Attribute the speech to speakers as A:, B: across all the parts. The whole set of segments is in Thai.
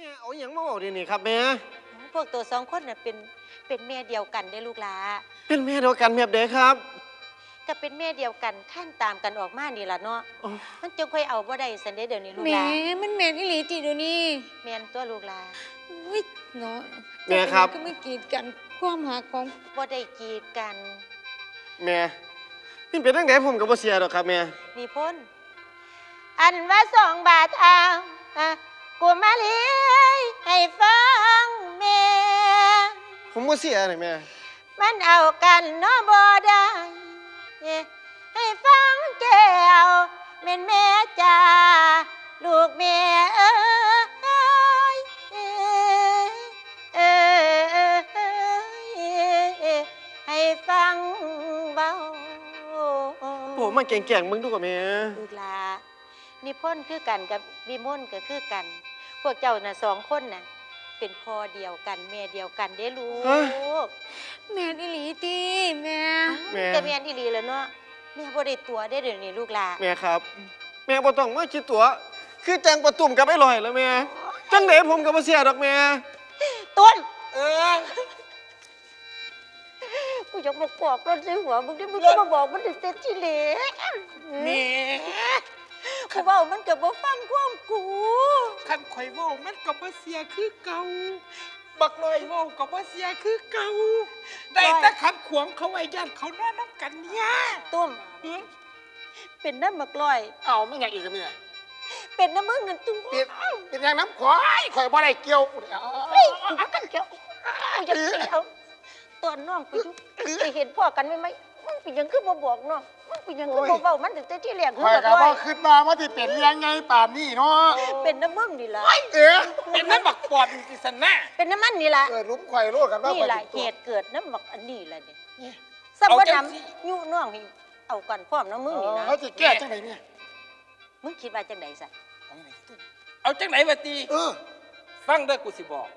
A: แม่เอาหยังมาบอกดีนี่ครับแม่
B: พวกตัวสองคนน่ะเป็นเป็นแม่เดียวกันได้อลูกหลา
A: เป็นแม่เดียวกันแบบเด้ครับ
B: ก็เป็นแม่เดียวกันขั้นตามกันออกมานี่ล่ะเนาะ
A: โอ้
B: มันจึงค่อยเอาบ่ได้สันเดเดี๋ยวนี้ลูก
C: แหม
B: หลา
C: มันแมนอีหลีติเดี๋ยวนี้
B: แม่นตัวลูกหลา
C: อุ้ยเนาะ
A: แม่ครับ
C: ก็ไม่กีดกันความหาของ
B: บ่ได้กีดกัน
A: แม่เป็นเป็นตั้งแต่ผมกับบ่เสียดอกครับแม่
B: นี่พ้นอันว่าสองบาทเอาอะ กูมาเลี้ยให้ฟังแม่
A: ผมบ่เสียเลยแม่
B: มันเอากันเนาะบ่ได้เอ๊ะให้ฟังแก้วแม่นแม่จ้าลูกแม่เอ้ยเอ้ยเอ้ยเอ้ยให้ฟังเบา
A: โอ้มาเก่งๆมึงดูกับแม่
B: ลูกหลานิพนธ์คือกันกับวิมลก็คือกันพ วกเจ้าน่ะสองคนน่ะเป็นพ่อเดียวกันแม่เดียวกันเด้ลูก
C: แมนอีหลีติแม่
A: แม่
B: จะแม่นอีหลีแล้วเนาะแม่บ่ได้ตัวได้เดี๋ยวนี้ลูกหลา
A: แม่ครับ แม่บ่ต้องมาคิดตัว คือจังประตุ่มกับไอ้ลอยแล้วแม่จังไดผมกับบ่เสียดอกแม่
B: ต้น
A: เออ
B: กูอยากมาปอบรถใส่หัวมึงได้มึงก็มาบอกมันถึงเต็มที่เหล
D: แม่
B: กูเว้ามันก็บ่ฟังความกู
D: คันข่อยเว้ามันก็บ่เสียคือเก่า บักลอยเว้าก็บ่เสียคือเก่า ได้แต่ขัดขวางเขาไว้ย่านเขานอนน้ำกันเนี่ย
B: ตุ้มเป็นน้ำมักลอย
D: เอาไม่อยากอีกแล้วเนี่ย
B: เป็นน้ำมึงนั่นตุ้ม
D: เป็นเป็นอย่างน้ำข่อยข่อยบ่ได้เกี่ยวเอา
B: เฮ้ยกูกันเกี่ยวกูจะเกี่ยวตอนน้องกูอยู่ไปเห็นพ่อกันไหมไหมมึงเป็นหยังคือบ่บอกน้องมึง เป็นหยังคือบ่เว้ามันถึงแต่ที่แรกมึง
D: ข่อย
B: บัก
D: ก็
B: ลอ
D: บ่
B: ย
D: คิดมาว่าที่เป็นยังไงป่านนี้เนาะ
B: เป็นน้ำมึงนี่ล่ะ
D: เออเป็นน้ำบักปอดจิสนะ
B: เป็นน้ำมันนี่ล่ะ
D: เออลุ้มข่อยโลดกันว่า
B: นี่
D: ข่อย
B: แหละ
D: สิ
B: เห
D: ตัว
B: ตุเกิดน้ำบักอันนี้แหละเนี่ย
D: เนี่ย
B: สัม
D: เอา
B: ป
D: จัง
B: น
D: สิำ
B: ยุน้องให้เอากันพร้อมน้ำมึงนี่นะ
D: เขาจะแก้จังไหนเนี่ย
B: มึงคิดว่าจังไดสั
D: เอาจังไหนวะตีเออ
E: ฟังเด้อกูสิบอก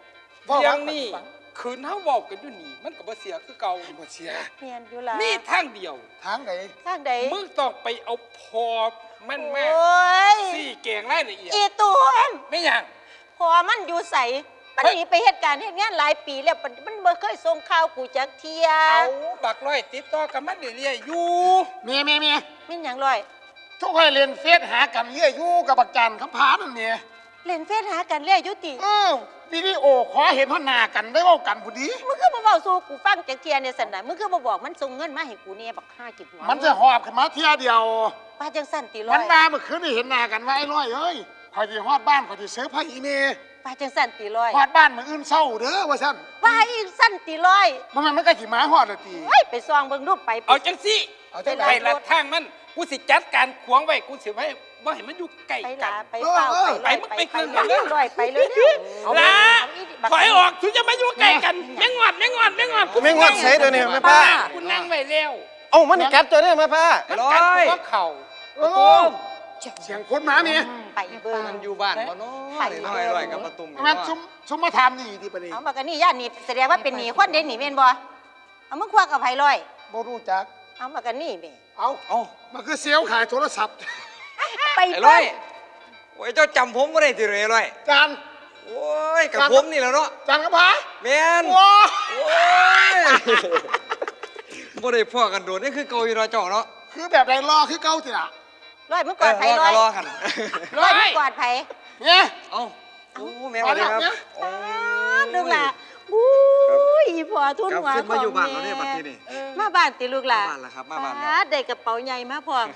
D: เว้า
E: เรื่อง
D: ว่า
E: นี้
D: ฟัง
E: คืนเฮาเว้ากันอยู่นี่ มันก็บ่เสียคือเก่า
D: บ่เสีย
B: เนียนอยู่ล่ะ
E: มีทางเดียว
D: ทางไหน
B: ทางใด
E: มึงต้องไปเอาพอมัน
B: โอ
E: มา้
B: ย
E: สี่แกงรายละเอียด
B: อีตัวม
E: ไม่หยัง
B: พอมันอยู่ใสปันนี้ไปเหตุการณ์เหตุงานหลายปีแล้วปันมันบ่เคยส่งข่าวกูจักเทีย
E: เอาบักร้อยติดต่อกับมันเรื่อยๆอยู่
D: เมียเมียเมีย
B: มินหยังลอย
D: ทุกคนเรียนเฟซหากันเรื่อยอยู่กับบักจันคำพานั่นเนี่ย
B: เล่นเฟซหากันเรื่อยอยุติ
D: เออวิดีโอขอเห็นพ่อหน้ากันได้เว่ากันพอดี
B: มึงคือบ่เว้าสู่กูฟังจักเทียเนี่ยสันน่ะมึงคือบ่บอกมันส่งเงินมาให้กูเนี่ยบักห้ากิบหัว
D: มันจะหอบขึ้นมาเที่ยเดียว
B: ป้าจังสั่นติร้อ
D: มัน
B: ย
D: มาเมื่อคืนนี่เห็นหน้ากันว่าไอ้ร้อยเอ้ยคอยที่ฮอดบ้านคอยที่เสื้อผ้าอีเม
B: ป้าจังสั่นติร้อย
D: ฮอดบ้านมืออื่นเศร้าเด้อว่าซั่น
B: ว่าอีสั่นติร้อย
D: มันมันมันก็สิมาฮอดละตี
B: เฮ้ยไปซองเบิ่งรูปไป
E: เอาจังสิ
D: เอาจัง
E: ไป
D: ได
E: ละทางมันกูสิจัดการขวางไว้กูสิไว้ บ่ให้มันอยู่ใกล้
B: ไป
E: กั
B: ลาน ไปเป้า
D: เออ
B: ไป
E: ไป
B: ลอย
E: มึง
B: ไป
E: ไป
B: ไป
E: ขึ้น
B: ไป
E: เลย
B: ลอยไปเลย
E: ลา ถอยออกถึงจะมาอยู่ใกล้กันแม่งอดแม่งอดแม่งอด
A: แม่งอดใช้เดี๋ยวนี้แม่ป้า
E: กูนั่งไว้แล้ว
A: เอ้ามันนี่กัดตัวได้แม่ป้า
E: มันกัดกูว่าเข่า
D: เออเสียงคนหมาเมีย
B: ไปเบิ่ง
F: มันอยู่บ้านบ่เนาะนี่น้อยร่อยกับประตุ่มนี่
D: มัน
F: เนาะ
D: ซุมซุมมาทำนี่ที่ประเดี๋ย
B: เอามากันนี่ย่านนี่แสดงว่าเป็นหนีคนเด่นหนีแม่นบ่เอามึงควักกับไผลอย
D: บ่รู้จัก
B: เอามากันนี่แม่
D: เอา
F: เอ้า
D: มันคือเซลล์ขายโทรศัพท์
B: ไป
F: ไอ้
B: เบิ่
F: ร้องยโอ้ยเจ้าจำผมบ่ได้ติเลยร้อย
D: จาน
F: โอ้ยกับผมนี่แหละเนาะ
D: จานกระพา
F: แม่น
D: ว้า
F: โอ้ยบ่ได้พ่อกันโดดนี่คือเกาอยู่เนาะเจ้าเนาะ
D: คือแบบไรรอคือเก่าจิล่ะ
B: ลอยมึงกอดไผลอย
F: รอกัน
B: ลอยมึงกอดไผ
D: เนี่ย
F: เอ้าโอ้แม่สวัสดีครับ
D: เอาล่ะ
F: โอ้ย
B: ลูกหล่ะอุ้ยพ่อทุน
F: กลับ
B: หัว
F: ขึ้น
B: ข
F: มา
B: อง
F: อยู่บ้าน
B: แม่
F: แล้วเนี่ยบัดนี้นี่
B: มาบ้านติลูกหล่ะ
F: มาบ้านแล้วครับมาบ้านแล้ว
B: ป๊ได้กระเป๋าใหญ่มาพร้อม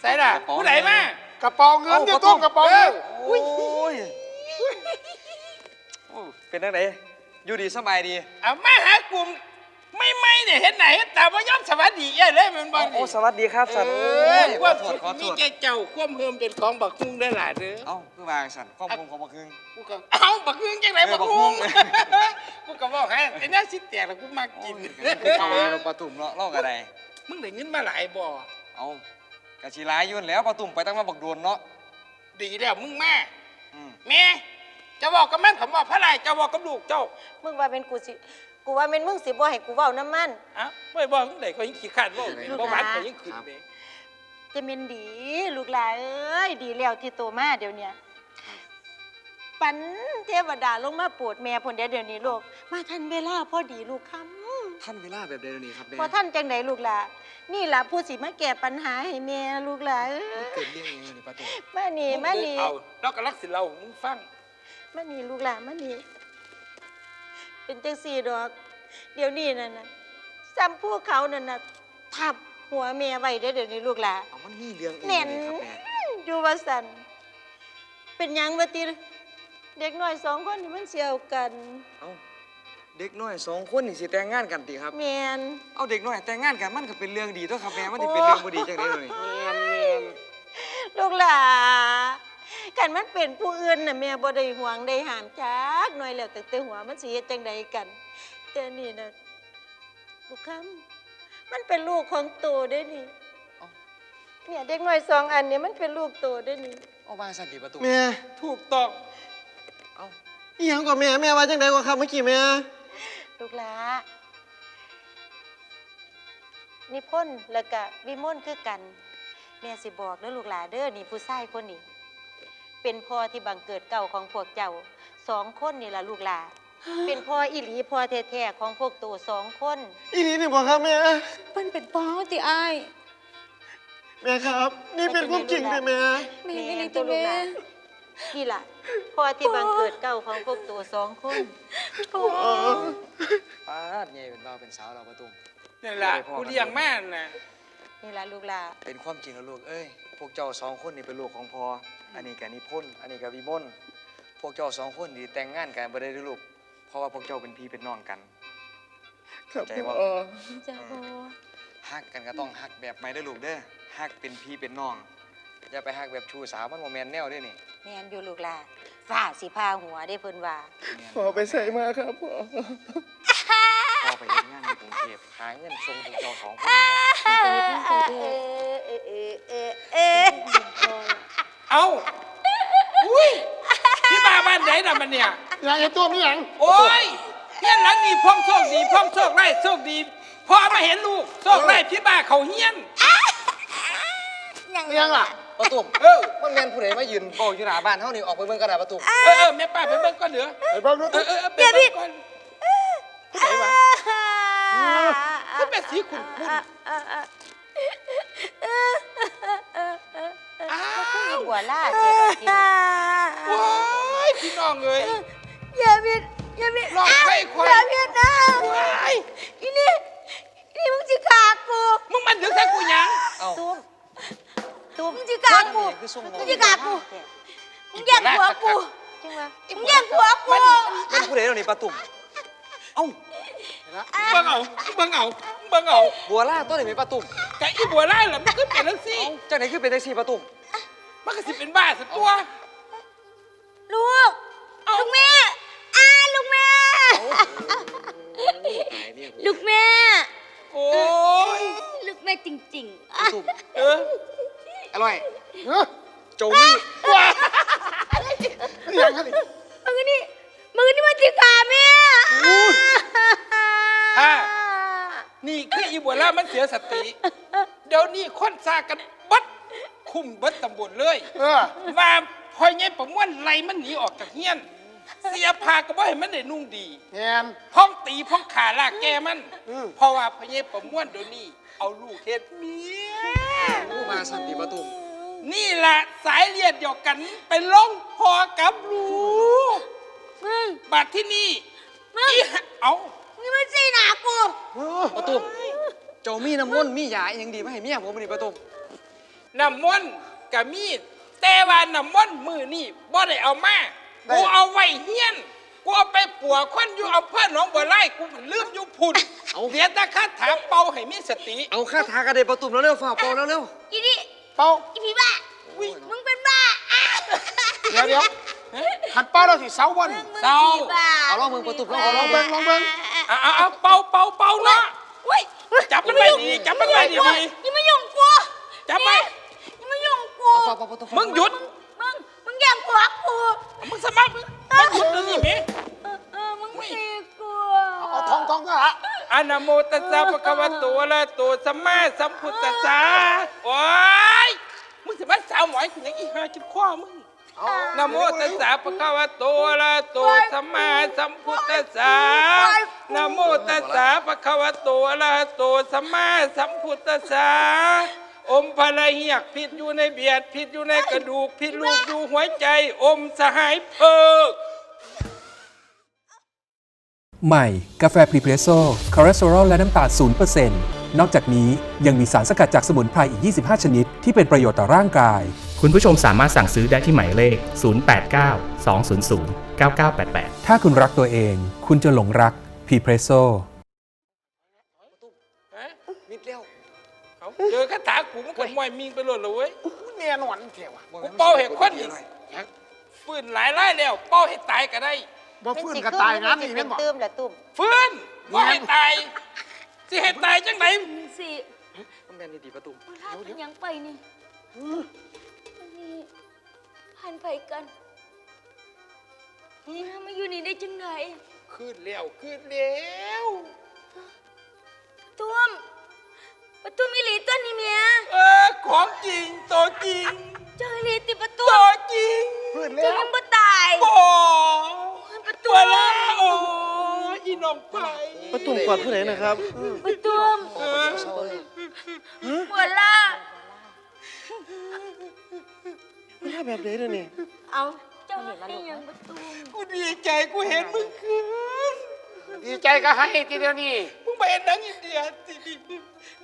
E: ใส่ละผู้ใดมาก
D: ระเป๋าเงินที่ตู้กระเป๋าเงิน
F: โอ้ยโอ้เป็นจังไดอยู่ดีสบายดี
E: เอามาหากลุ่มไม่ไม่เนี่ยเห็นไหนเห็นตาว่ายอมสวัสดีเอ้ยเลยมันบ้า
F: โอ้สวัสดีครับสัตว์
E: เอ
F: โอ้
E: อยความ
F: ขอ
E: สุข
F: โทษขอโท
E: มี
F: ษ
E: แก่เจ้าความเพิ่มเป็นของบักฮุงได้หลายเด้อ
F: เอ้าคือวางสัตว์ข้อมูลของบักฮึง
E: กูก็เอ้าบักฮุงจังไหน
F: เออ
E: บัก
F: บัก
E: ฮุ
F: ฮุ
E: ง
F: ง
E: กูก็บอกให้ไอ้น่าสิแตกแล้วกูมากิน
F: คือเอาเราปลาตุ่มเนาะเล่ากระได
E: มึงได้เงินมาหลายบ่
F: เอา กะชีร้ายอยุ่นนแหล้วปลาตุ่มไปตั้งมาบักโดนเนาะ
E: ดีแล้วมึงมา
F: อืม
E: แม่จะบอกกับแม่นผมบอกพระไรจะบอกกับลูกเจ้า
B: มึงว่าเป็นกูสิ กูว่าเป็นมึงสิบ่ให้กูเว้าน้ำมัน
E: อะไม่บอกมึงไหนเขายังขี้ขาดบอกเลย
B: ลูก
E: บ่หวาน
B: หลาน
E: เขายังขึ้นเลย
B: จะเป็นดี ลูกหลานเอ้ยดีแล้วที่โตมาเดี๋ยวเนี้ยปันเทวดาลงมาโปรดแม่ผลเดี๋ยวเดี๋ยวนี้ลูกมาทันเวลาพอดีลูกคำ
F: ท่านเวลาแบบใดเดี๋ยวนี้ครับแม่
B: พอท่านจังไหนลูกล่ะนี่ล่ะผู้สิมาแก้ปัญหาให้แม่ลูกล่ะเอ้ย
F: เกิดเรื่องยังไงนี่ประตู
B: มานี่มานี่
E: เอาเราก็รักสิเรามึงฟัง
B: มานี่ลูกล่ะมานี่เป็นจังสี่ดอก เดี๋ยวนี้นั่นน่ะซ้ำผู้เขานั่นน่ะทับหัวแม่ไว้เด้อเดี๋ยวนี้ลูกล่ะ
F: เอามันมีเรื่องอีก
B: แน่น
F: เลยครับแม่
B: อยู่ว่าสันเป็นหยังมาติเด็กน้อยสองคนนี่มันเสียวกัน
F: เอา เด็กน้อยสองคนนี่สิแต่งงานกันติครับ
B: แมน
F: เอาเด็กน้อยแต่งงานกันมันก็เป็นเรื่องดีตัวครับแม่มันจะเป็นเรื่องบ่ดีจังได๋เลย
B: ลูกหลากันมันเป็นผู้อื่นน่ะแม่บ่ได้ห่วงได้ห้ามจักหน่อยแล้วแต่แต่หัวมันสิเฮ็ดจังใดกัน แต่นี่น่ะลูกคำมันเป็นลูกของโตเด้อนี่เนี่ยเด็กน้อยสองอันเนี่ยมันเป็นลูกโตเด้อนี่
F: เอาวางสั่นติประตู
A: แม่
E: ถูกต้อง
F: เอา
A: อีหยังกว่าแม่แม่ว่าจังไดกว่าครับเมื่อกี้แม่
B: ลูกหลานิพนธ์แล้วก็วิมลคือกัน แม่สิบอกเด้อลูกหลาเด้อนี่ผู้ชายคนนี้ เป็นพ่อที่บังเกิดเก่าของพวกเจ้าสองคนนี่ล่ะลูกหลาเป็นพ่ออีหลีพ่อแท้ๆของพวกตัวสองคน
A: อีนี่นี่บ่ครับแม่
C: มันเป็นป้อติอ้าย
A: แม่ครับ นี่เป็นความจริงเลยแม่
C: แม่นอีหลี
B: ตั
C: ติ
B: วลูก
C: แม่
B: หลานี่ล่ะพ่อที่บังเกิดเก่าของพวกตัวสองคน
F: ปาดใหญ่ เป็นบ่าวเป็นสาวเราประตู
E: นี่แหละกูเลี้ยงแม่น่ะ
B: นี่ล่ะลูกหลา
F: เป็นความจริงแล้วลูก เอ้ย พวกเจ้าสองคนนี่เป็นลูกของพ่ออันนี้ก็นิพนธ์อันนี้ก็วิมลพวกเจ้าสองคนนี่แต่งงานกันบ่ได้เด้อลูก เพราะว่าพวกเจ้าเป็นพี่เป็นน้องกัน
A: ครับ
F: ใจว่า
A: พ่อ
C: จ้าพ่อ
F: ฮักกันก็ต้องฮักแบบไม่ได้อลูกเด้อฮักเป็นพี่เป็นน้อง อย่าไปฮักแบบชูสาวมันโมแมนแนวเด้อนี่
B: แม่นอยู่ลูกหลาฝ้าสิพาหัวได้เพิ่นว่า
F: แม่น
A: พ่อไปใส่มาครับพ่อ
F: พ่ อไปเฮ็ดงานในกรุงเทพหาเงินส่งพวกเจ้าสองคนนี่ล่ะ
B: เออเออเออเออเออ
E: เอาอุ้ยพี่มาบ้านไหนน่ะมันเนี่ย
A: อยากเห็นตัวมีหยัง
E: โอ้ยเฮียนหลังนี่พ่องโชคดีพ่องโชคไร้โชคดีพ่อมาเห็นลูกโชคไร้พี่บ้าเขาเฮียน
A: มีหยังล่ะ
F: ประตู
E: เออ
F: มันแม่นผู้ใดมายืนเว้าอยู่หน้าบ้านเฮานี่ออกไปเบิ่งกระดาษประตู
E: เออเออแม่ป้าไปเบิ่งก่อนเด้อ
A: ไปเบิ่งดู
E: เออเออเออไปเบิ่งก่อน ม่สีขุนขุนอ้าว
B: หัวลาดเจ็บจริง
E: โอ้ยพี่น้องเอ้ย
B: อย่าเพียดอย่าเพียด
E: ลองไข้ควาย
B: อย่าเพียดนะ
E: ว้าย
B: อีนี่อีนี่มึงจิขากู
E: มึงมันถึงใส่กูหยัง
F: เอ้า
B: ตุ้มตุ้มมึงจิขากู
F: คือส่ง
B: มึงจิขากูมึงแย่งหัวกูจังวะมึงแย่งหัวกู
F: แม่นผู้ใดเดี๋ยวนี้ประตูเอ้า
E: เบิ่งเอาเบิ่งเอาเบิ่งเอา
F: บัวล่าตัวนี้มีประตู
E: แต่อีบัวไล่ล่ะมันก็เป็นจังซี่
F: จังไหนคือเป็นจังซี่ประตู
E: มันก็สิเป็นบ้าสักตัว
B: ลูกลูกแม่อ้าลูกแม่
F: ตายเนี่ย
C: ลูกแม่
E: โอ้ย
C: ลูกแม่จริง
F: ประตู
E: เออ
F: อร่อย
A: เฮ้ย
F: โจมี่
A: มีหยังครับนี่
C: ๆมึงนี่
E: คืออีบัวไล่มันเสียสติ เดี๋ยวนี้คนซากันบัดคุมเบัดตำบลเลย
A: เออ
E: ว่าพอยไงประมวลไล่มันหนีออกจากเฮียน เสียพาก็บ่ให้มันได้นุ่งดี
A: แงน
E: พ้องตีพ้องขาลากแกมัน
A: อืม
E: เพราะว่าพอยไงประมวลเดี๋ยวนี้ เอาลูกเฮ็ดเมีย
F: ผู้มาสันติประตู
E: นี่แหละสายเลียดเดียวกันเป็นลงพอกับลูก
C: มึง
E: บัดที่นี่อีหะเอา
C: มึงมันสีหนากู
A: เออ
F: ประ ตูโจมี่น้ำมนต์มียาอหยังดีมาให้เมียผมนี่ประตู
E: น้ำมนต์กับมีดแต่ว่าน้ำมนต์มือนี่บ่ได้เอามากูเอาไว้เฮียนกูเอาไปปัวคนอยู่เอาเพื่อนน้องบัวไล่กูลืมอยู่พุ่นเสียแตาคาถาเป่าให้มีสติ
F: เอาคาถากระเด็นประตูแล้วเร็วๆฝ่าเป่าแล้วเร็ว
C: อีนี่
A: เป่า
C: อีพี่บ้ามึงเป็นบ้าอะ
A: เดี๋ยวเดี๋ยวหันเป้าเราสิเสาวัน
E: เศร้า
F: เอาลองมึงประตูลอง
A: ล
F: ล
A: อ
F: องง
A: เบิ่
F: เบิ่
A: ง
F: ง
A: ลองเบิ่ง
E: เอาเอาเอาเป่าเป่าเป่าเนาะ
C: เว้ย
E: จับมันไว้ดีจับมันไว้ดี
C: อย่ามายุ่งกู
E: จับไป
C: อย่ามายุ่งกู
F: เอาฝ่าเป่าประตู
E: มึงหยุด
C: มึง มึงแย่งผัวกู
E: มึงสมัครมึงหยุดเลยนี่เม
C: เออเออมึงตีกู
A: เอาทองทองก็ฮะ
E: อะนะโมตัสสะภะคะวะโตอะระหะโตสัมมาสัมพุทธัสสะโอ้ยมึงสิมาสาวหมอยกูยังอีหาจิบข้อมึง นะโมตัสสะภะคะวะโตอะระหะโตสัมมาสัมพุทธัสสะนะโมตัสสะภะคะวะโตอะระหะโตสัมมาสัมพุทธัสสะอมพลเหียกพิษอยู่ในเบียดพิษอยู่ในกระดูกพิษลูกอยู่หัวใจ อมสหายเพิก
G: ใหม่ กาแฟพรีเพรสโซ่คอเลสเตอรอลและน้ำตาล0%นอกจากนี้ยังมีสารสกัดจากสมุนไพรอีก 25 ชนิด ที่เป็นประโยชน์ต่อร่างกาย
H: คุณผู้ชมสามารถสั่งซื้อได้ที่หมายเลข 089 200 9988
G: ถ้าคุณรักตัวเอง คุณจะหลงรักพรีเพรสโซ่
E: ฮะ
F: มิดเร็ว
E: เอาเจอคาถากูมันก็มวยมิงไปหลดเลยเว้ย
D: แน่นอนเถอะวะ
E: กูเป้าเห็ดคนอีก ฟื้นหลายไล่แล้ว เป้าเห็ดตายก็ได้
D: บ่ฟื้นก็ตายงานนี่
B: เป็
D: แม่
B: น
D: นบ่
B: ตื้มละตุ้ม
E: ฟื้นว่าเห็ดตายสิเห็ดตายจังไหน
C: สิ
F: มันแมนดีๆประตู
C: เวลาเป็นหยังไปนี่วั นนี้พันไปกันนี่นะมาอยู่นี่ได้จังไหน
E: ขึ้นแล้วขึ้นแล้ว
C: ตุ้มประตูมิลีตัวนี้เมีย
E: เออของจริงตัวจริง
C: เจอลีติประตู
E: ตัวจริง
D: ฟื้น
C: เจ
D: แล้
C: อ
D: ว
C: ยังบ่ตาย
E: โอ้
C: ประตู
E: ตัวละโอ้อีน้องไป
A: ประตุ่มกอดผู้ใดนะครับ
C: ประตู
E: เออ
F: เศร้าเลย
A: แบบไหนเดี๋ยวนี้
C: เอาเจ้าให้ยังประตู
E: กูดีใจกูเห็นมึงคืน
D: ดีใจก็ให้ทีเดียวนี่
E: มึงไปเห็นหนังอินเดียสิ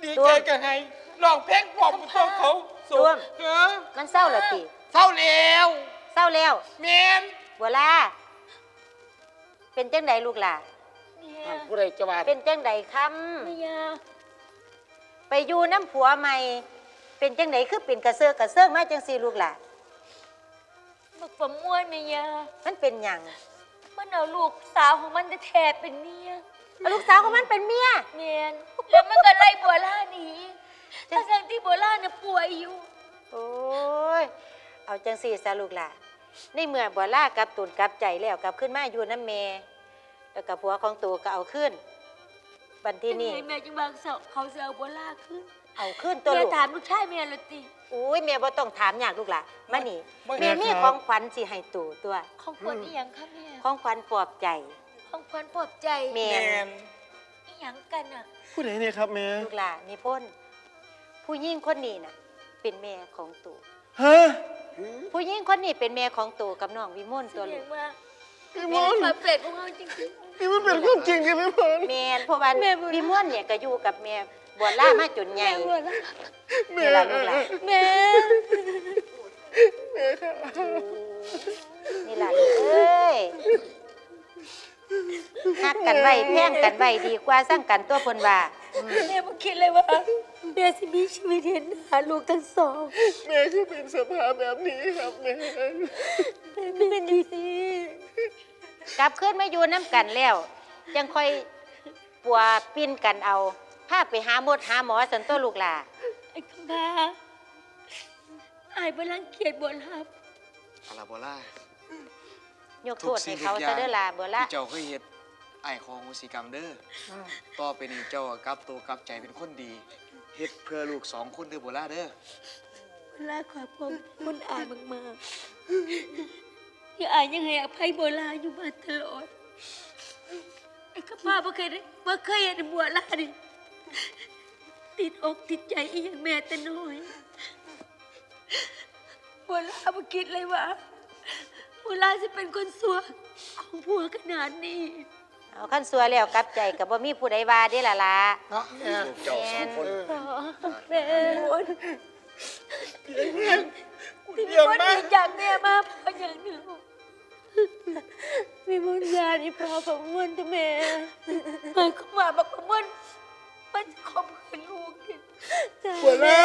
E: ดีใจกันไงลองเพลงปลอมตัวเขาสูงเออ
B: มันเศร้าละติ
E: เศร้าแล้ว
B: เศร้าแล้ว
E: เมน
B: บัวลาเป็นจังใดลูกหล่ะ
C: เมีย
D: ผู้ใดจะว่า
B: เป็นจังใดค
C: เมียำ
B: ไปอยู่น้ำผัวใหม่ เป็นจังใดคือเป็นกระเซาะกระเซิงมาจังสีลูกหล่ะ
C: บักประมวลเมีย
B: มันเป็นหยัง
C: มันเอาลูกสาวของมันแท้ๆเป็นเมีย
B: เอาลูกสาวของมันเป็นเมีย
C: เมียนแล้วมันก็ไล่บัวล่าหนีทั้งๆที่บัวล่าเนี่ยป่วยอยู่
B: โอ้ย เอาจังสี่ซะลูกหล่ะในเมื่อบัวล่ากลับตุนกลับใจแล้วกลับขึ้นมาอยู่น้ำเมแล้วกับผัวของตัวก็เอาขึ้น บันที่นี่
C: จังไงแม่จึงบางเสาเขาจะเอาบัวล่าขึ้น
B: เอาขึ้นตัว
C: แม่
B: ลูก
C: ถามลูกชายแม่ละติ
B: อุ้ยแม่บ่ต้องถามอยากลูกหล่ะมานี่
A: ไม่
B: แม่มี
A: ครับ
B: ของขวัญสิให้ตู่ตัว
C: ของขวัญอีหยังคะแม่
B: ของขวัญปลอบใจ
C: ของขวัญปลอบใจ
B: แม่
E: แมน
C: อีหยังกันอะ
A: ผู้ใดเนี่ยครับแม่
B: ลูกหล่ะนิพนธ์ผู้หญิงคนนี้น่ะ เป็นแม่ของตู่
A: ฮะ
B: ผู้หญิงคนนี้เป็นแม่ของตู่กับน้องวิมล
C: แส
B: ตัว
C: ด
B: ลู
C: ง
B: ก
C: ว่า
A: พี่ม
C: แม่
A: น
C: ความเปรตของเราจริง
A: นี่มันเป็นความจริงใช่ไหมพน
B: แม่นเพราะว่า
C: แม่บุญ
B: วิมลเนี่ยก็อยู่กับแม่ บัวล่ามาจนใหญ่
C: แม่บัวล่า
B: นี่ล่ะลูกหล่ะ
C: แม่
B: นี่ล่ะลูกเอ้ยฮักกันไว้แพ่งกันไว้ดีกว่าสร้างกันตัวเพนว่า
C: แม่บ่คิดเลยว่าแม่สิมีชีวิตเห็นหาลูกทั้งสอง
A: แม่คือเป็นสภาพแบบนี้ครับแม่
C: แม่เป็นดีสิ
B: กลับขึ้นมาอยู่น้ำกันแล้วจังค่อยปัวปิ้นกันเอา พาไปหาหมดหาหมอสันตัวลูกหล่ะ
C: ไอ้คำพาอายบ่รังเกียจบ่รับ
F: อาลาโบล่าย
B: กโทษให้เขาซะเด้อล่ะเบอล่ะ
F: ที่เจ้าเคยเฮ็ดไอ้ายของโหสิกรรมเด้ออต่อไปนี้เจ้าก็กลับตัวกลับใจเป็นคนดีเฮ็ดเพื่อลูกสองคนเด้อโบล่าเด้อ
C: เวลาขอบคุณคุณอายมากๆที่อายยังให้อภัยโบราณอยู่มาตลอดไอ้ข้าพาบ่เคยได้บ่เคยเห็นบัวลาดิ ติดอกติดใจอีหยังแม่แต่น้อยบัวลาบ่คิดเลยว่าบัวลาจะเป็นคนสัวของผัวขนาดนี้
B: เอาขั้นสัวแล้วกลับใจกับบ่มีผู้ใดว่าเด้อล่ะล่ะ
D: เนาะแม่
F: ลูกเจ้าสองคน
C: แม่ที่มี
E: เยี่ยม
C: คน
E: มา
C: ดี
E: ก
C: จากแม่มาเพราะอย่างหนึ่งมีมุนยาที่พอของมันแต่แม่หมายความว่าบอกว่า มันมันจะคบกับลูกกัน
E: บัวล่า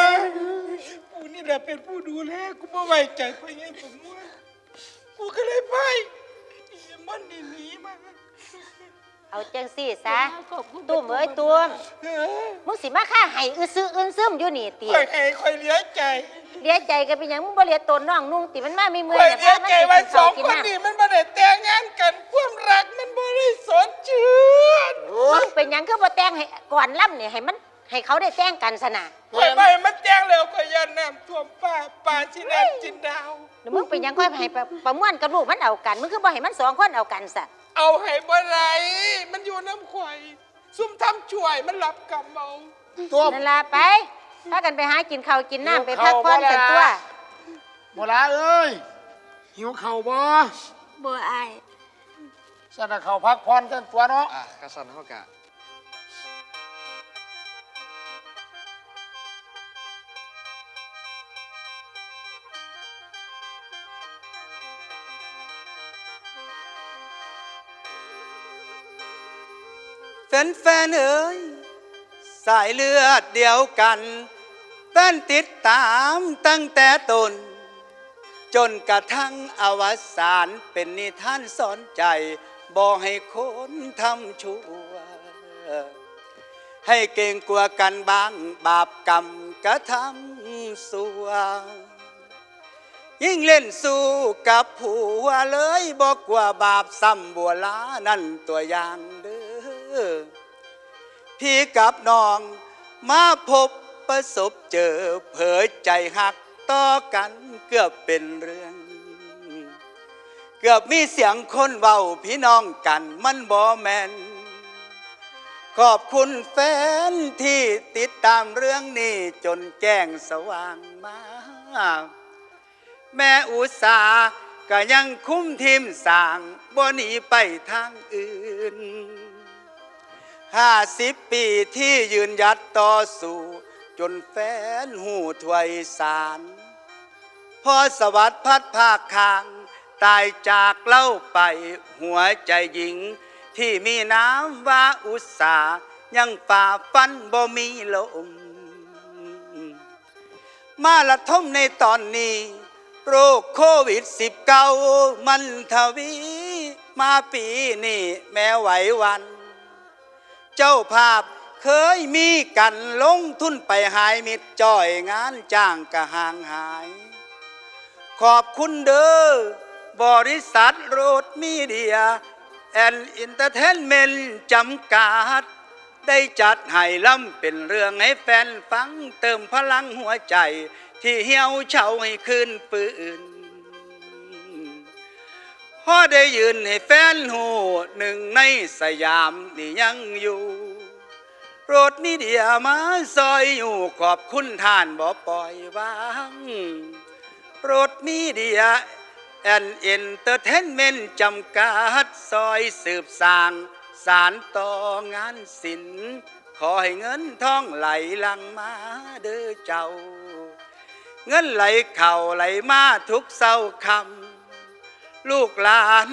E: กูนี่แหละเป็นผู้ดูแลกูไม่ไว้ใจไปไงผมว่ากูก็เลยไปอีมันนี่หนีมา
B: เอาจังซี่ซะ
C: ขอบคุณ
B: ตุ้มเอ้ยตุ้ม
E: เออ
B: มึงสิมาฆ่าให้อื้อซื้ออื้นซึมอยู่นี่ติ
E: คอยให้คอยเหลี้ยใจ
B: เลียใจกันเป็นหยังมึงบ่เลียตนน้องนุ่งติมันมามีมือ
E: คอยเหลี้ยใจว่าสอง
B: กิ
E: คน
B: น้ำ
E: นี้มันบ่ได้แต่งงานกันความรักมันบ่ได้สนชื่น
B: มึงเป็นหยังคือบ่แต่งให้ก่อนล่ำเนี่ยให้มันให้เขาได้แต่งกันสนะ
E: ข่อยไปมันแจ้งแล้วข่อยยันน้ำท่วมป่าป่าชินานจินดาว
B: เดี๋ยวมึงเป็นหยังค่อยให้ประประมวลกับลูกมันเอากันมึงคือบ่ให้มันสองคนเอากันซะ
E: เอาให้บ่ไรมันอยู่น้ำข่อยซุ่มทำช่วยมันรับกรรมเอา
A: ตัว
B: นั่นล่ะไปพากันไปหากินข้าวกินน้ำไปพักผ่อนกันตัว
A: โบลาเอ้ยหิวเข่าวบ่
C: บ่อาย
A: สนะเข่าวพักผ่อนกันตัวเนาะ
F: อะกระสันเฮากะ
I: แฟนๆเอ๋ยสายเลือดเดียวกันแฟนติดตามตั้งแต่ตน จนกระทั่งอวสานเป็นนิทานสอนใจ บอกให้คนทำชั่ว ให้เก่งกว่ากันบ้างบาปกรรมกระทำสัวยิ่งเล่นสู้กับผัวเลยบอกว่าบาปซ้ำบัวลานั่นตัวอย่างเด้ อ พี่กับน้องมาพบประสบเจอเผยใจหักต่อกันเกือบเป็นเรื่อง เกือบมีเสียงคนเบาพี่น้องกันมันบ่แมนขอบคุณแฟนที่ติดตามเรื่องนี้จนแจ้งสว่างมา แม่อุตสาก็ยังคุ้มทีมสางบ่หนีไปทางอื่น ห้าสิบปีที่ยืนหยัดต่อสู้ จนแฟนหูถวยสารพอสวัสดพัดภาคคาง ตายจากเล่าไปหัวใจหญิง ที่มีน้ำว่าอุตสา ยังฝ่าฟันบ่มีลม มาละทมในตอนนี้ โรคโควิดสิบเก้ามันทวี มาปีนี้แม้ไหววัน เจ้าภาพ เคยมีกันลงทุนไปหายมิดจ่อยงานจ้างกะห่างหาย ขอบคุณเด้อบริษัทโรดมีเดีย แอนอินเตอร์เทนเมนต์จำกัด ได้จัดให้ล่ำเป็นเรื่องให้แฟนฟังเติมพลังหัวใจ ที่เหี่ยวเฉาให้คืนปืน พอได้ยืนให้แฟนหูหนึ่งในสยามนี่ยังอยู่รดมีเดียมาซอยอยู่ขอบคุณท่านบ่ปล่อยวางรดมีเดียแอนเอ็นเตอร์เทนเมนต์จำกัดซอยสืบสางสารต่องานศิลป์ขอให้เงินทองไหลลังมาเด้อเจ้า เงินไหลเข่าไหลมาทุกเศร้าคำ ลูกหลาน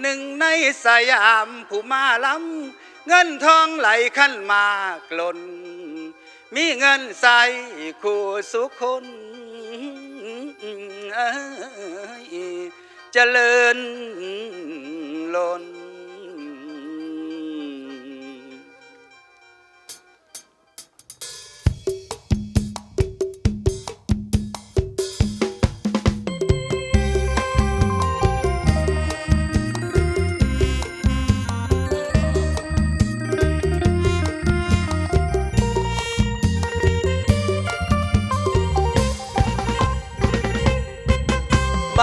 I: หนึ่งในสยามผู้มาล้ำเงินทองไหลขั้นมากลน มีเงินใส่คู่สุขคนเอ้ยเจริญล้น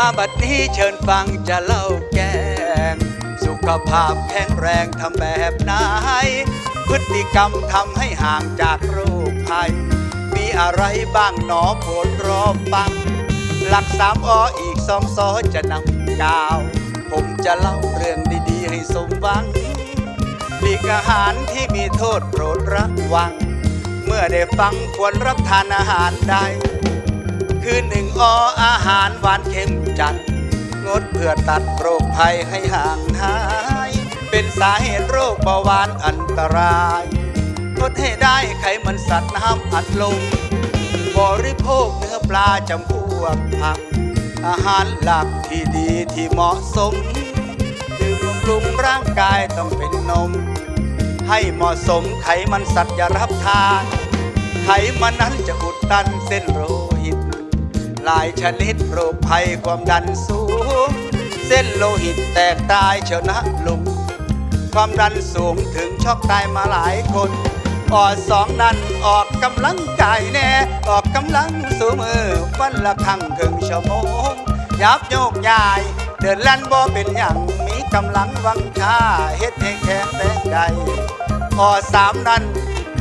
I: มาบัดนี้เชิญฟังจะเล่าแกง สุขภาพแข็งแรงทำแบบไหนพฤติกรรมทำให้ห่างจากโรคภัย มีอะไรบ้างหนอโปรดรอฟัง หลักสามออีกสองซอจะนำกาว ผมจะเล่าเรื่องดีๆให้สมหวังหลีกอาหารที่มีโทษโปรดระวัง เมื่อได้ฟังควรรับทานอาหารใด คือหนึ่งออาหารหวานเค็มจัด งดเพื่อตัดโรคภัยให้ห่างหาย เป็นสาเหตุโรคเบาหวานอันตรายลดให้ได้ไขมันสัตว์น้ำอัดลมบริโภคเนื้อปลาจำพวกผัก อาหารหลักที่ดีที่เหมาะสมดื่มบำรุงร่างกายต้องเป็นนม ให้เหมาะสมไขมันสัตว์อย่ารับทาน ไขมันนั้นจะอุดตันเส้นโลหิต หลายชนิดโรคภัยความดันสูง เส้นโลหิตแตกตายเชนะลุง ความดันสูงถึงช็อกตายมาหลายคนออดสองนั้นออกกำลังกายแน่ ออกกำลังสูมือวันละครั้งครึ่งชั่วโมง ยับโยกยาย เดินลั่นบ่เป็นอย่างมีกำลังวังชาเฮ็ดให้แข็งแรงใดออดสามนั้น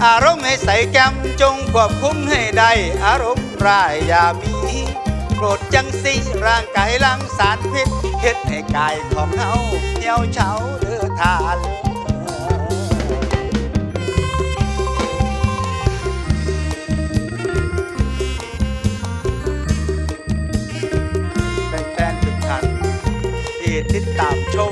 I: อารมณ์ให้ใส่แก้มจงควบคุมให้ได้ อารมณ์ร้ายอย่ามี รธจังสิร่างกายลังสารพิษเฮ็ดให้กายของเฮาเหี่ยวเฉาเดือทานแฟนๆทุกท่านที่ติดตามชม